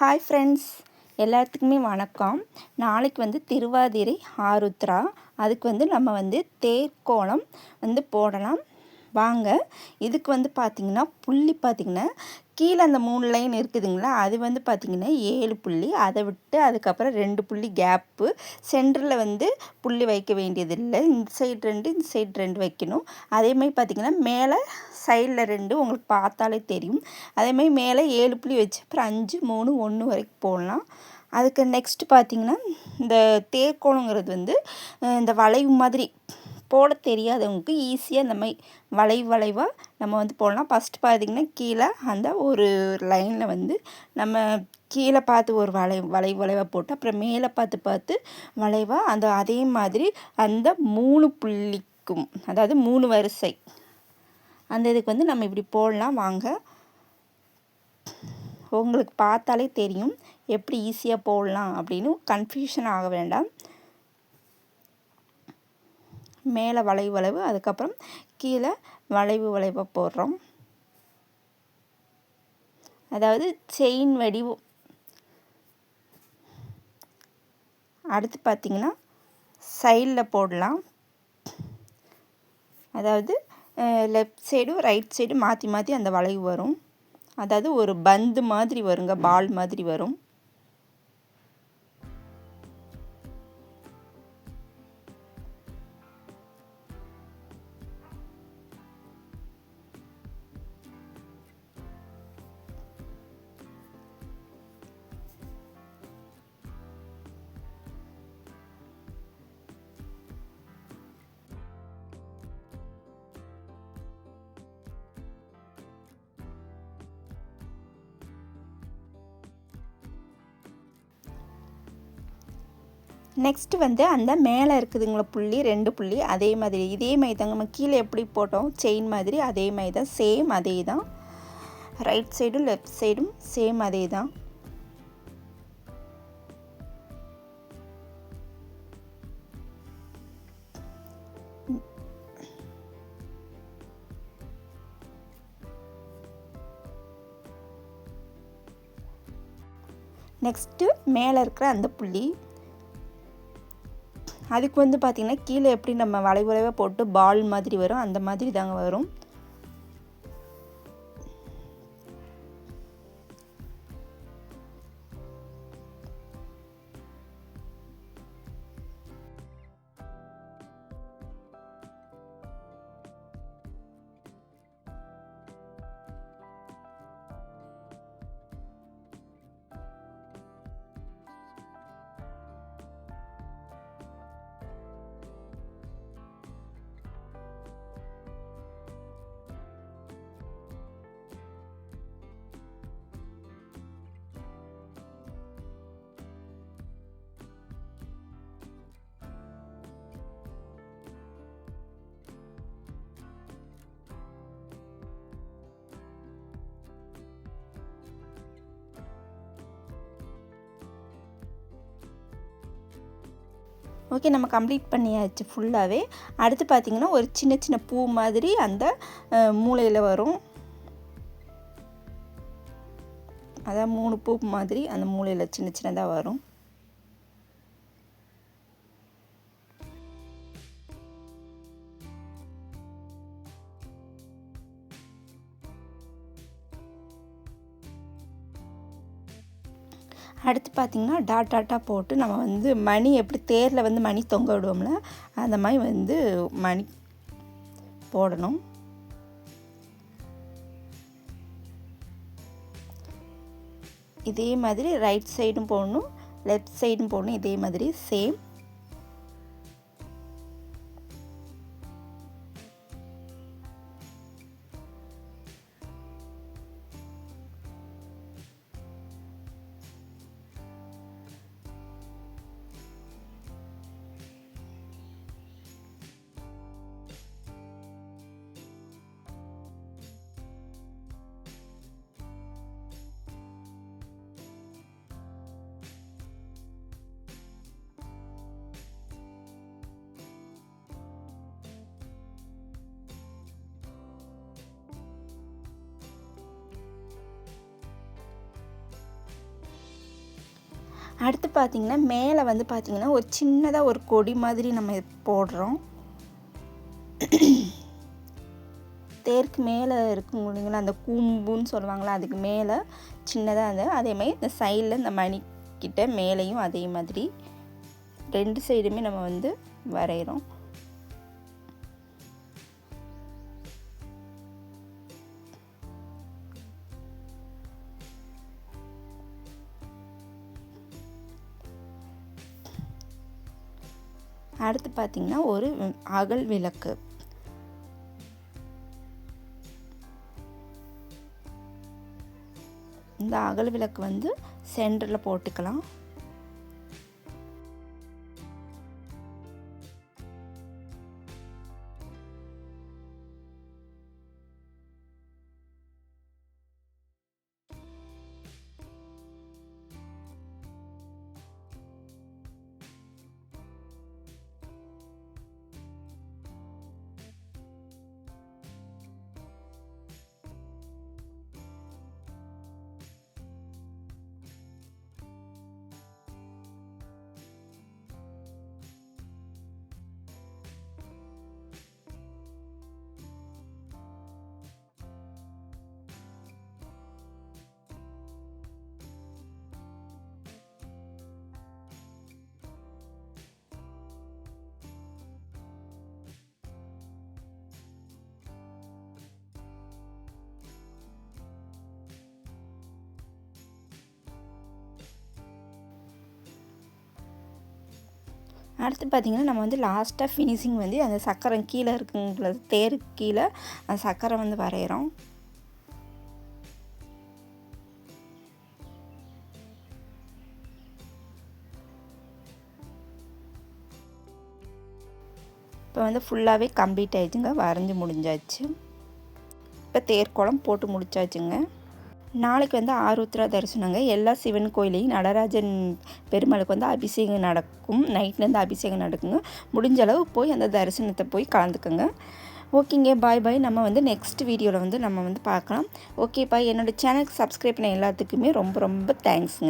Hi friends எல்லாத்துக்குமே வணக்கம். நாளைக்கு வந்து திருவாதிரை ஆருத்ரா. அதுக்கு வந்து நம்ம வந்து தேர்கோணம் வந்து போடலாம். வாங்க. இதுக்கு வந்து பார்த்திங்கன்னா புள்ளி பார்த்திங்கன்னா கீழே அந்த மூணு லைன் இருக்குதுங்களா அது வந்து பார்த்திங்கன்னா ஏழு புள்ளி. அதை விட்டு அதுக்கப்புறம் ரெண்டு புள்ளி கேப்பு சென்டரில் வந்து புள்ளி வைக்க வேண்டியதில்லை. இந்த சைடு ரெண்டு இந்த சைடு ரெண்டு வைக்கணும். அதேமாதிரி பார்த்திங்கன்னா மேலே சைடில் ரெண்டு உங்களுக்கு பார்த்தாலே தெரியும். அதேமாதிரி மேலே ஏழு புள்ளி வச்சு அப்புறம் அஞ்சு மூணு ஒன்று வரைக்கும் போடலாம். அதுக்கு நெக்ஸ்ட் பார்த்திங்கன்னா இந்த தேர்க்கோளங்கிறது வந்து இந்த வளைவு மாதிரி போட தெரியாதவங்களுக்கு ஈஸியாக இந்த மாதிரி வளைவு வளைவாக நம்ம வந்து போடலாம். ஃபஸ்ட்டு பார்த்திங்கன்னா கீழே அந்த ஒரு லைனில் வந்து நம்ம கீழே பார்த்து ஒரு வளை வளைவு வளைவாக போட்டு அப்புறம் மேலே பார்த்து பார்த்து வளைவாக அந்த அதே மாதிரி அந்த மூணு புள்ளிக்கும் அதாவது மூணு வரிசை. அந்த இதுக்கு வந்து நம்ம இப்படி போடலாம். வாங்க. உங்களுக்கு பார்த்தாலே தெரியும். எப்படி ஈஸியாக போடலாம் அப்படின்னு கன்ஃபியூஷன் ஆக வேண்டாம். மேலே வளைவு வளைவு அதுக்கப்புறம் கீழே வளைவு வளைவாக போடுறோம். அதாவது செயின் வடிவு அடுத்து பார்த்திங்கன்னா சைடில் போடலாம். அதாவது லெஃப்ட் சைடும் ரைட் சைடும் மாற்றி மாற்றி அந்த வளைவு வரும். அதாவது ஒரு பந்து மாதிரி வருங்க பால் மாதிரி வரும். நெக்ஸ்ட்டு வந்து அந்த மேலே இருக்குதுங்களா புள்ளி ரெண்டு புள்ளி அதே மாதிரி. இதே மாதிரி தாங்க நம்ம கீழே எப்படி போட்டோம்? செயின் மாதிரி அதே மாதிரி தான் சேம் அதே தான் ரைட் சைடும் லெஃப்ட் சைடும் சேம் அதே தான் நெக்ஸ்ட்டு மேலே இருக்கிற அந்த புள்ளி. அதுக்கு வந்து பார்த்திங்கன்னா கீழே எப்படி நம்ம வளைவுறவே போட்டு பால் மாதிரி வரும் அந்த மாதிரி தாங்க வரும். ஓகே நம்ம கம்ப்ளீட் பண்ணியாச்சு ஃபுல்லாகவே அடுத்து பார்த்திங்கன்னா ஒரு சின்ன சின்ன பூ மாதிரி அந்த மூளையில் வரும். அதான் மூணு பூ மாதிரி அந்த மூளையில் சின்ன சின்னதாக வரும். அடுத்து பார்த்திங்கன்னா டாட் டாட்டாக போட்டு நம்ம வந்து மணி எப்படி தேரில் வந்து மணி தொங்க விடுவோம்ல அந்த மாதிரி வந்து மணி போடணும். இதே மாதிரி ரைட் சைடும் போடணும் லெஃப்ட் சைடும் போடணும் இதே மாதிரி சேம் அடுத்து பார்த்திங்கன்னா மேலே வந்து பார்த்திங்கன்னா ஒரு சின்னதாக ஒரு கொடி மாதிரி நம்ம போடுறோம். தேருக்கு மேலே இருக்கும் இல்லைங்களா அந்த கூம்புன்னு சொல்லுவாங்களா அதுக்கு மேலே சின்னதாக அது அதேமாதிரி இந்த சைடில் இந்த மணிக்கிட்ட மேலேயும் அதே மாதிரி ரெண்டு சைடுமே நம்ம வந்து வரைகிறோம் அடுத்து பார்த்திங்கன்னா ஒரு அகல் விளக்கு. இந்த அகல் விளக்கு வந்து சென்டரில் போட்டுக்கலாம். அடுத்து பார்த்திங்கன்னா நம்ம வந்து லாஸ்ட்டாக ஃபினிஷிங் வந்து அந்த சக்கரை கீழே இருக்குங்கிறது தேருக்கு கீழே அந்த சக்கரை வந்து வரைகிறோம் இப்போ வந்து ஃபுல்லாகவே கம்ப்ளீட் ஆயிடுச்சுங்க வரைஞ்சி முடிஞ்சாச்சு. இப்போ தேர்க்குளம் போட்டு முடிச்சாச்சுங்க. நாளைக்கு வந்து ஆருத்ரா தரிசனங்க. எல்லா சிவன் கோயிலையும் நடராஜன் பெருமாளுக்கு வந்து அபிஷேகம் நடக்கும். நைட்லேருந்து அபிஷேகம் நடக்குங்க. முடிஞ்ச அளவு போய் அந்த தரிசனத்தை போய் கலந்துக்குங்க. ஓகேங்க பாய் பாய். நம்ம வந்து நெக்ஸ்ட் வீடியோவில் வந்து நம்ம வந்து பார்க்கலாம். ஓகே பாய் என்னோடய சேனலுக்கு சப்ஸ்கிரைப் பண்ண எல்லாத்துக்குமே ரொம்ப ரொம்ப தேங்க்ஸுங்க